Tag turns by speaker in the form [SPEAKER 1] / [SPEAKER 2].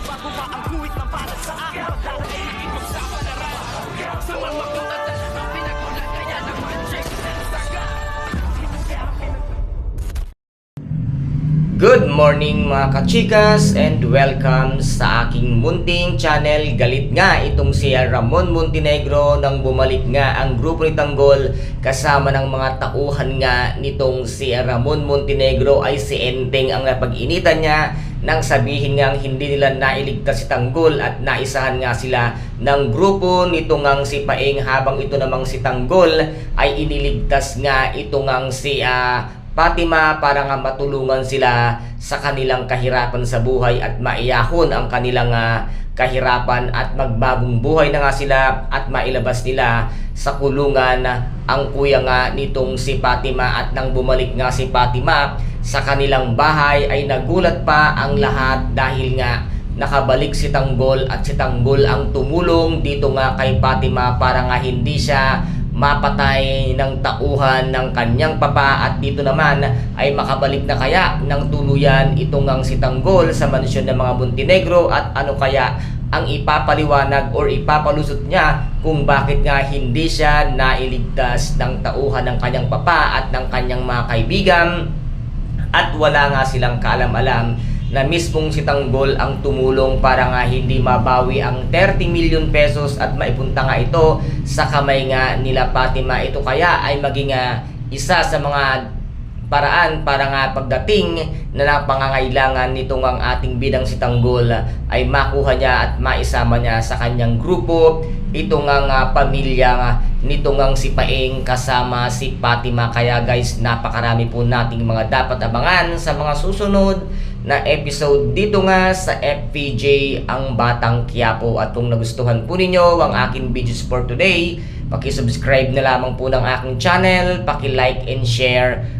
[SPEAKER 1] Ang guhit na para sa akin Pagdarating ipagsapalaran Sa mga katatan Ang pinagulat kaya naman Check saga.
[SPEAKER 2] Good morning mga kachikas and welcome sa aking munting channel. Galit nga. Itong si Ramon Montenegro nang bumalik nga ang grupo ni Tanggol kasama ng mga tauhan nga nitong si Ramon Montenegro ay si Enteng ang napag-initan niya nang sabihin nga hindi nila nailigtas si Tanggol at naisahan nga sila ng grupo nito ngang si Paeng habang ito namang si Tanggol ay iniligtas nga ito ngang si ah, Fatima para nga matulungan sila sa kanilang kahirapan sa buhay at maiyahon ang kanilang ah, kahirapan at magbagong buhay na nga sila at mailabas nila sa kulungan ang kuya nga nitong si Fatima at nang bumalik nga si Fatima sa kanilang bahay ay nagulat pa ang lahat dahil nga nakabalik si Tanggol at si Tanggol ang tumulong dito nga kay Fatima para nga hindi siya mapatay ng tauhan ng kanyang papa. At dito naman ay makabalik na kaya ng tuluyan itong ang si Tanggol sa mansyon ng mga Montenegro? At ano kaya ang ipapaliwanag or ipapalusot niya kung bakit nga hindi siya nailigtas ng tauhan ng kanyang papa at ng kanyang mga kaibigan at wala nga silang kaalam-alam na mismong si Tanggol ang tumulong para nga hindi mabawi ang 30 million pesos at maipunta nga ito sa kamay nga nila Fatima. Ito kaya ay maging ah, isa sa mga paraan para nga pagdating na napangangailangan nitong ang ating bidang si Tanggol ay makuha niya at maisama niya sa kanyang grupo. Ito nga nga pamilya nga nito ngang si Paeng kasama si Fatima. Kaya guys napakarami po nating mga dapat abangan sa mga susunod na episode dito nga sa FPJ ang Batang Quiapo. At kung nagustuhan po ninyo ang aking videos for today paki-subscribe na lamang po ng aking channel paki-like and share